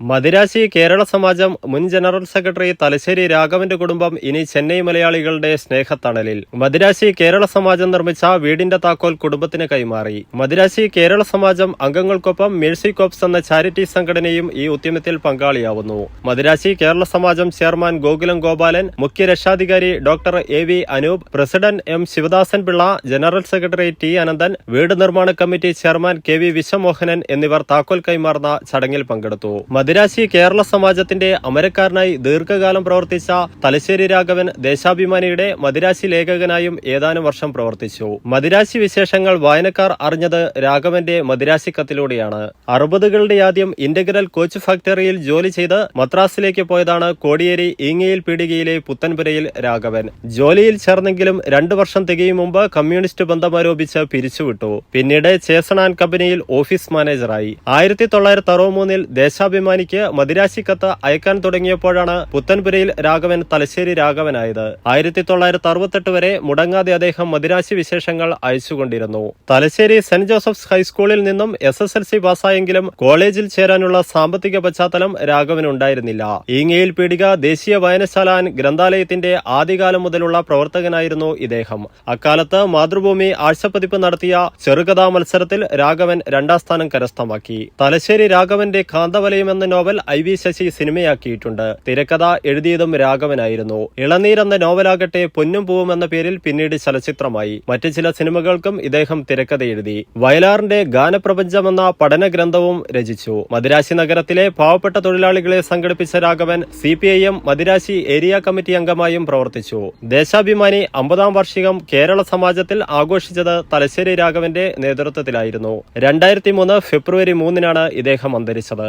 മദിരാശി കേരള സമാജം മുൻ general secretary Thalassery രാഘവന്റെ കുടുംബം ഇനി ചെന്നൈ മലയാളികളുടെ സ്നേഹത്തണലിൽ. മദിരാശി കേരള സമാജം നിർമ്മിച്ച വീടിന്റെ താക്കോൽ കുടുംബത്തിന് കൈമാറി. മദിരാശി കേരള സമാജം അംഗങ്ങൾക്കൊപ്പം മേഴ്സി കോപ്സ് എന്ന ചാരിറ്റി സംഘടനയും ഈ ഉദ്യമത്തിൽ പങ്കാളിയാവുന്നു. മദിരാശി കേരള സമാജം ചെയർമാൻ ഗോകുലം ഗോപാലൻ മുഖ്യ രക്ഷാധികാരി doctor A V Anoop president M Sivadasan Pillai general secretary T Ananthan വീട് നിർമ്മാണ committee chairman K V Viswamohanan എന്നിവർ താക്കോൽ കൈമാറുന്ന ചടങ്ങിൽ പങ്കെടുത്തു. മദിരാശി കേരള സമാജത്തിന്റെ അമരക്കാരനായി ദീർഘകാലം പ്രവർത്തിച്ച തലശ്ശേരി രാഘവൻ ദേശാഭിമാനിയുടെ മദിരാശി ലേഖകനായും ഏതാനും വർഷം പ്രവർത്തിച്ചു. മദിരാശി വിശേഷങ്ങൾ വായനക്കാർ അറിഞ്ഞത് രാഘവന്റെ മദിരാശി കത്തിലൂടെയാണ് അറുപതുകളുടെ ആദ്യം ഇന്റഗ്രൽ കോച്ച് ഫാക്ടറിയിൽ ജോലി ചെയ്ത് മദ്രാസിലേക്ക് പോയതാണ് കോടിയേരി ഈങ്ങയിൽ പീടികയിലെ പുത്തൻപുരയിൽ രാഘവൻ. ജോലിയിൽ ചേർന്നെങ്കിലും രണ്ടു വർഷം തികയും മുമ്പ് കമ്മ്യൂണിസ്റ്റ് ബന്ധം ബന്ധമാരോപിച്ച് പിരിച്ചുവിട്ടു. പിന്നീട് ചേസൺ ആൻഡ് കമ്പനിയിൽ ഓഫീസ് മാനേജറായി. ആയിരത്തി തൊള്ളായിരത്തി അറുപത്തിമൂന്നിൽ ദേശാഭിമാനിക്ക് മദിരാശി കത്ത് അയക്കാൻ തുടങ്ങിയപ്പോഴാണ് പുത്തൻപുരയിൽ രാഘവൻ തലശ്ശേരി രാഘവനായത്. ആയിരത്തി തൊള്ളായിരത്തി അറുപത്തെട്ട് വരെ മുടങ്ങാതെ അദ്ദേഹം മദിരാശി വിശേഷങ്ങൾ അയച്ചുകൊണ്ടിരുന്നു. തലശ്ശേരി സെന്റ് ജോസഫ്സ് ഹൈസ്കൂളിൽ നിന്നും എസ് എസ് എൽ സി പാസ്സായെങ്കിലും കോളേജിൽ ചേരാനുള്ള സാമ്പത്തിക പശ്ചാത്തലം രാഘവനുണ്ടായിരുന്നില്ല. ഈങ്ങയിൽ പീടിക ദേശീയ വായനശാല ഗ്രന്ഥാലയത്തിന്റെ ആദ്യകാലം മുതലുള്ള പ്രവർത്തകനായിരുന്നു ഇദ്ദേഹം. അക്കാലത്ത് മാതൃഭൂമി ആഴ്ചപ്പതിപ്പ് നടത്തിയ ചെറുകഥാ മത്സരത്തിൽ രാഘവൻ രണ്ടാം സ്ഥാനം കരസ്ഥമാക്കി. തലശ്ശേരി രാഘവന്റെ കാന്തവലയം എന്ന നോവൽ ഐ വി ശശി സിനിമയാക്കിയിട്ടുണ്ട്. തിരക്കഥ എഴുതിയതും രാഘവനായിരുന്നു. ഇളനീർ എന്ന നോവലാകട്ടെ പൊന്നും പൂവും എന്ന പേരിൽ പിന്നീട് ചലച്ചിത്രമായി. മറ്റു ചില സിനിമകൾക്കും ഇദ്ദേഹം തിരക്കഥ എഴുതി. വയലാറിന്റെ ഗാനപ്രപഞ്ചം എന്ന പഠന ഗ്രന്ഥവും രചിച്ചു. മദിരാശി നഗരത്തിലെ പാവപ്പെട്ട തൊഴിലാളികളെ സംഘടിപ്പിച്ച Raghavan C P I M Madirasi area committee അംഗമായും പ്രവർത്തിച്ചു. ദേശാഭിമാനി അമ്പതാം വാർഷികം കേരള സമാജത്തിൽ ആഘോഷിച്ചത് തലശ്ശേരി രാഘവന്റെ നേതൃത്വത്തിലായിരുന്നു. രണ്ടായിരത്തി മൂന്ന് ഫെബ്രുവരി മൂന്നിനാണ് ഇദ്ദേഹം അന്തരിച്ചത്.